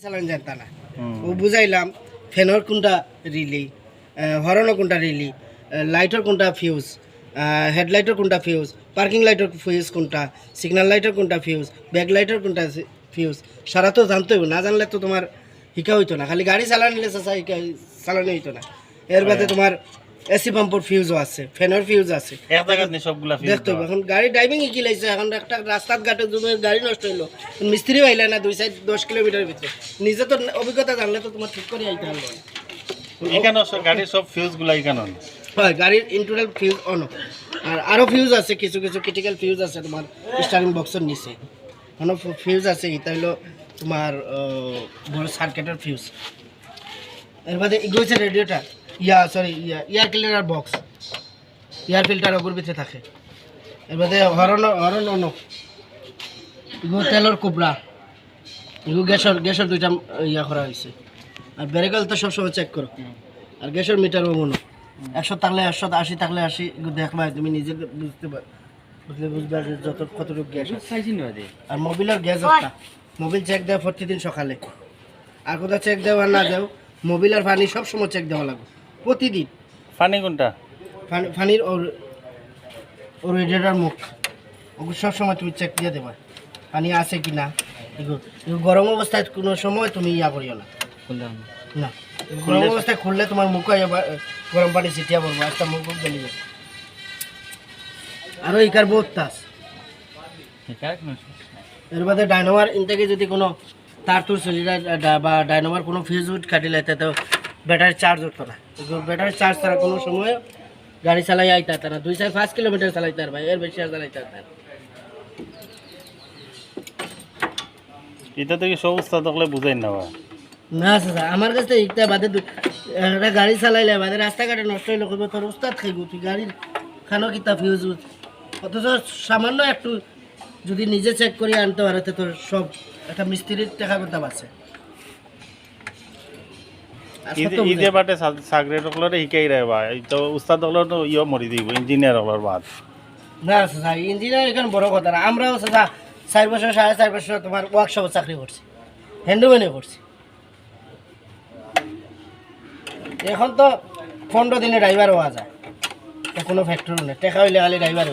চালান জানতা না ও বুঝাইলাম ফ্যানের কোনটা রিলি হরনের কোনটা রিলি লাইটের কোনটা ফিউজ হেডলাইটের কোনটা ফিউজ পার্কিং লাইটের ফিউজ কোনটা সিগন্যাল লাইটের কোনটা ফিউজ ব্যাক লাইটের কোনটা ফিউজ সারা তো জানতে হবে না জানলে তো তোমার শিকা হইতো না খালি গাড়ি চালানিলে চাচা শিকা চালানো হইতো না। এর বাদে তোমার এসি পাম্পর ফিউজও আছে ফ্যানের ফিউজ আছে। দেখতে হবে। এখন গাড়ি ড্রাইভিং শিখি লাইছে এখন একটা রাস্তাত ঘাটে যদি গাড়ি নষ্ট হইল। মিস্ত্রি আইলে না দুই সাইড দশ কিলোমিটার ভিতরে। নিজে তো অভিজ্ঞতা জানলে তো তোমার ঠিক করে আইতে হবে। এখানে গাড়ির সব ফিউজগুলা এখানে হয় গাড়ির ইন্টুরাল ফিউজ অন আর আরও ফিউজ আছে কিছু কিছু ক্রিটিক্যাল ফিউজ আছে তোমার স্টারিং বক্সের নিচে। কোনো ফিউজ আছে এটা হলো তোমার বড় সার্কিটের ফিউজ এর বাদে এগোছে রেডিওটা yeah sorry yeah air cleaner box air filter ওগুর ভিতরে থাকে। এর বাদে হরন হরন অন এগুলো তেলের কুবরা এগুলো গ্যাসের গ্যাসের দুইটা ইয়া করা হয়েছে। আর ব্যারেকাল তো সবসময় চেক করো। আর গ্যাসের মিটারও মনে একশো থাকলে একশো আশি থাকলে আশি দেখবা তুমি নিজে বুঝতে পার বুঝলে বুঝবা যে যত কতটুকু গ্যাস। আর মোবিলের গ্যাস একটা। মোবিল চেক দেওয়া প্রতিদিন সকালে। আর কোথাও চেক দেওয়া না দেও মোবিল আর পানি সবসময় চেক দেওয়া লাগবে। প্রতিদিন। পানি কোনটা? পানির ওর ওর রেডিয়েটার মুখ। ওগুলো সবসময় তুমি চেক দিয়ে দেবা পানি আছে কি না গরম অবস্থায় কোনো সময় তুমি ইয়া করিও না। না গরম অবস্থায় খুললে তোমার মুখ গরম পানি ছিটিয়া পড়ব একটা মুখ মুখ গেলি যাবে। আরও ইকার বহুত তাস এর বাদে ডাইনোমার ইনটেকে যদি কোনো তার তুর চলি যায় বা ডাইনোমার কোনো ফিউজ উড কাটিলে তো ব্যাটারি চার্জ উঠতো না। ব্যাটারি চার্জ ছাড়া কোনো সময় গাড়ি চালাই আইতে পারত না। দুই চার পাঁচ কিলোমিটার চালাইতে পারবা এর বেশি আর চালাইতে এটা থেকে সব থাকলে বুঝাই না বা। না স্যার আমার কাছে ইটা বাদে দু- একটা গাড়ি চালাইলে বাদে রাস্তাঘাটে নষ্ট হইলে কইবে তোর উস্তাদ খাইব তুই গাড়ির খানো কিতা ফিউজ অথচ সামান্য একটু যদি নিজে চেক করে আনতে পারে তোর সব একটা মিস্ত্রির টাকা করতে পারছে সত্য বাটে চাকরি সকলরে শিকাই রে বা তো উস্তাদ সকলের তো ইয়ে মরি দিব ইঞ্জিনিয়ার হলার বাদ। না স্যার ইঞ্জিনিয়ার এখানে বড় কথা না। আমরাও স্যার চার বছর সাড়ে চার বছর তোমার ওয়ার্কশপে চাকরি করছি। হ্যান্ডম্যানে করছি। এখন তো পনেরো দিনে ড্রাইভার হওয়া যায়। কোনো ফ্যাক্টরি নেই। টেকা হইলে খালি ড্রাইভার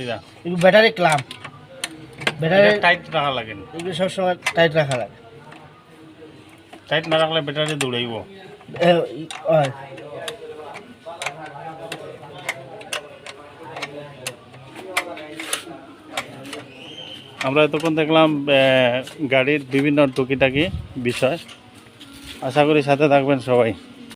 দিরা ব্যাটারি ক্লাম ব্যাটারি টাইট রাখা লাগে সবসময় টাইট রাখা লাগে। টাইট না রাখলে ব্যাটারি দৌড়াইব। আমরা এতক্ষণ দেখলাম গাড়ির বিভিন্ন টুকিটাকি বিষয়। আশা করি সাথে থাকবেন সবাই।